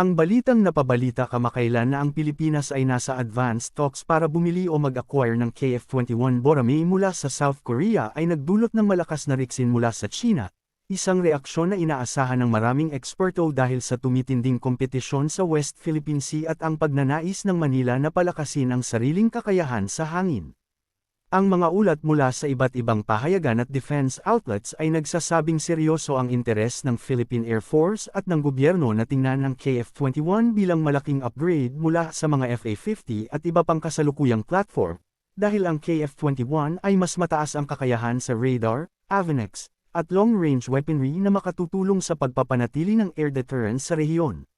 Ang balitang napabalita kamakailan na ang Pilipinas ay nasa advanced talks para bumili o mag-acquire ng KF-21 Borame mula sa South Korea ay nagdulot ng malakas na riksin mula sa China, isang reaksyon na inaasahan ng maraming eksperto dahil sa tumitinding kompetisyon sa West Philippine Sea at ang pagnanais ng Manila na palakasin ang sariling kakayahan sa hangin. Ang mga ulat mula sa iba't ibang pahayagan at defense outlets ay nagsasabing seryoso ang interes ng Philippine Air Force at ng gobyerno na tingnan ang KF-21 bilang malaking upgrade mula sa mga FA-50 at iba pang kasalukuyang platform, dahil ang KF-21 ay mas mataas ang kakayahan sa radar, avionics, at long-range weaponry na makatutulong sa pagpapanatili ng air deterrence sa rehiyon.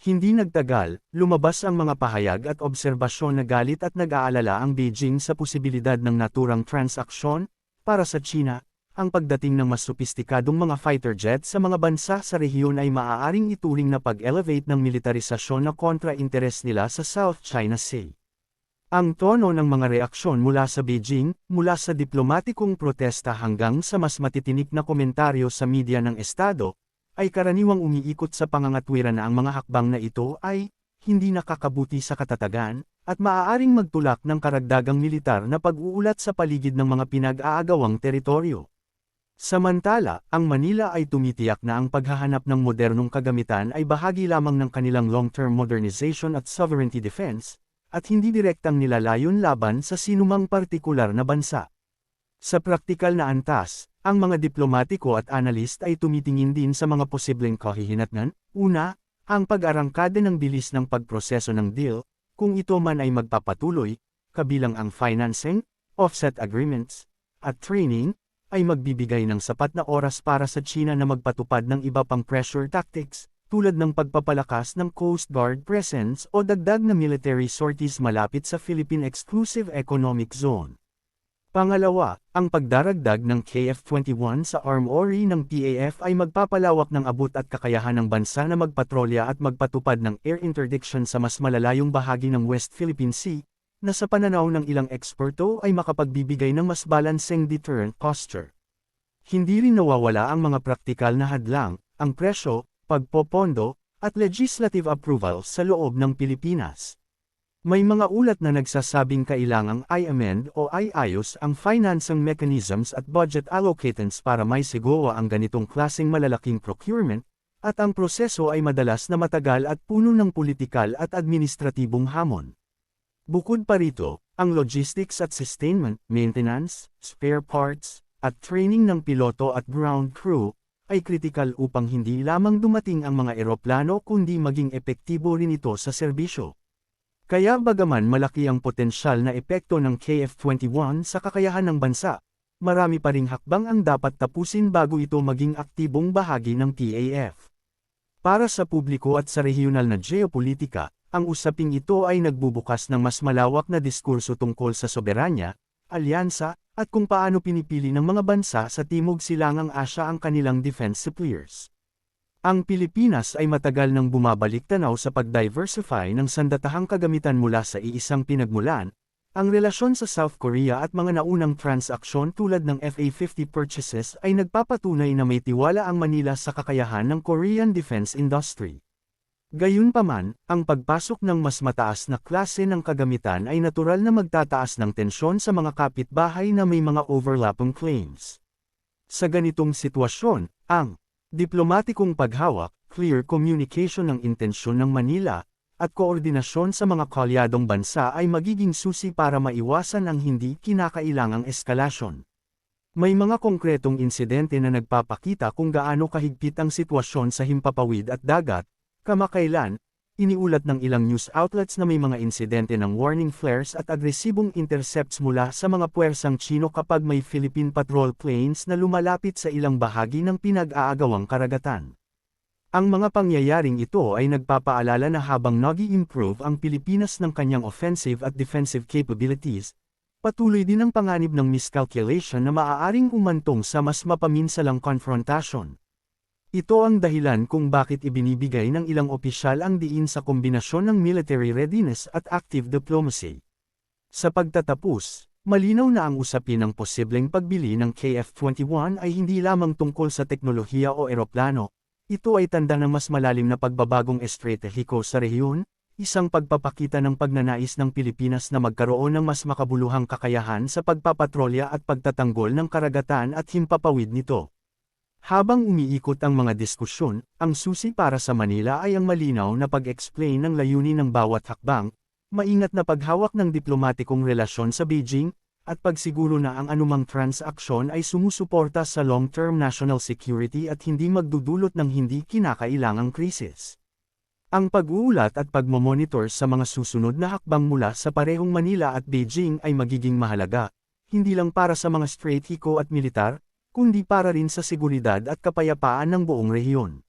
Hindi nagtagal, lumabas ang mga pahayag at obserbasyon na galit at nag-aalala ang Beijing sa posibilidad ng naturang transaksyon, para sa China, ang pagdating ng mas sopistikadong mga fighter jet sa mga bansa sa rehiyon ay maaaring ituring na pag-elevate ng militarisasyon na kontra-interes nila sa South China Sea. Ang tono ng mga reaksyon mula sa Beijing, mula sa diplomatikong protesta hanggang sa mas matitinik na komentaryo sa media ng Estado, ay karaniwang umiikot sa pangangatwiran na ang mga hakbang na ito ay hindi nakakabuti sa katatagan, at maaaring magtulak ng karagdagang militar na pag-uulat sa paligid ng mga pinag-aagawang teritoryo. Samantala, ang Manila ay tumitiyak na ang paghahanap ng modernong kagamitan ay bahagi lamang ng kanilang long-term modernization at sovereignty defense, at hindi direktang nilalayon laban sa sinumang partikular na bansa. Sa praktikal na antas, ang mga diplomatiko at analist ay tumitingin din sa mga posibleng kahihinatnan. Una, ang pag-arangkada ng bilis ng pagproseso ng deal, kung ito man ay magpapatuloy, kabilang ang financing, offset agreements, at training, ay magbibigay ng sapat na oras para sa China na magpatupad ng iba pang pressure tactics, tulad ng pagpapalakas ng Coast Guard presence o dagdag na military sorties malapit sa Philippine Exclusive Economic Zone. Pangalawa, ang pagdaragdag ng KF-21 sa armory ng PAF ay magpapalawak ng abot at kakayahan ng bansa na magpatrolya at magpatupad ng air interdiction sa mas malalayong bahagi ng West Philippine Sea, na sa pananaw ng ilang eksperto ay makapagbibigay ng mas balancing deterrent posture. Hindi rin nawawala ang mga praktikal na hadlang, ang presyo, pagpopondo, at legislative approval sa loob ng Pilipinas. May mga ulat na nagsasabing kailangang i-amend o i-ayos ang financing mechanisms at budget allocatance para may siguro ang ganitong klaseng malalaking procurement, at ang proseso ay madalas na matagal at puno ng politikal at administratibong hamon. Bukod pa rito, ang logistics at sustainment, maintenance, spare parts, at training ng piloto at ground crew, ay kritikal upang hindi lamang dumating ang mga eroplano kundi maging epektibo rin ito sa serbisyo. Kaya bagaman malaki ang potensyal na epekto ng KF-21 sa kakayahan ng bansa, marami pa ring hakbang ang dapat tapusin bago ito maging aktibong bahagi ng PAF. Para sa publiko at sa regional na geopolitika, ang usaping ito ay nagbubukas ng mas malawak na diskurso tungkol sa soberanya, alyansa, at kung paano pinipili ng mga bansa sa Timog Silangang Asya ang kanilang defense suppliers. Ang Pilipinas ay matagal nang bumabalik tanaw sa pag-diversify ng sandatahang kagamitan mula sa iisang pinagmulan, ang relasyon sa South Korea at mga naunang transaksyon tulad ng FA-50 purchases ay nagpapatunay na may tiwala ang Manila sa kakayahan ng Korean defense industry. Gayunpaman, ang pagpasok ng mas mataas na klase ng kagamitan ay natural na magtataas ng tensyon sa mga kapitbahay na may mga overlapping claims. Sa ganitong sitwasyon, ang Diplomatikong paghawak, clear communication ng intensyon ng Manila, at koordinasyon sa mga kalyadong bansa ay magiging susi para maiwasan ang hindi kinakailangang eskalasyon. May mga konkretong insidente na nagpapakita kung gaano kahigpit ang sitwasyon sa himpapawid at dagat, kamakailan, Iniulat ng ilang news outlets na may mga insidente ng warning flares at agresibong intercepts mula sa mga puwersang Chino kapag may Philippine patrol planes na lumalapit sa ilang bahagi ng pinag-aagawang karagatan. Ang mga pangyayaring ito ay nagpapaalala na habang nag-i-improve ang Pilipinas ng kanyang offensive at defensive capabilities, patuloy din ang panganib ng miscalculation na maaaring umantong sa mas mapaminsalang confrontation. Ito ang dahilan kung bakit ibinibigay ng ilang opisyal ang diin sa kombinasyon ng military readiness at active diplomacy. Sa pagtatapos, malinaw na ang usapin ng posibleng pagbili ng KF-21 ay hindi lamang tungkol sa teknolohiya o eroplano, Ito ay tanda ng mas malalim na pagbabagong estratehiko sa rehiyon, isang pagpapakita ng pagnanais ng Pilipinas na magkaroon ng mas makabuluhang kakayahan sa pagpapatrolya at pagtatanggol ng karagatan at himpapawid nito. Habang umiikot ang mga diskusyon, ang susi para sa Manila ay ang malinaw na pag-explain ng layunin ng bawat hakbang, maingat na paghawak ng diplomatikong relasyon sa Beijing, at pagsiguro na ang anumang transaksyon ay sumusuporta sa long-term national security at hindi magdudulot ng hindi kinakailangang krisis. Ang pag-uulat at pagmomonitor sa mga susunod na hakbang mula sa parehong Manila at Beijing ay magiging mahalaga, hindi lang para sa mga stratehiko at militar, kundi para rin sa seguridad at kapayapaan ng buong rehiyon.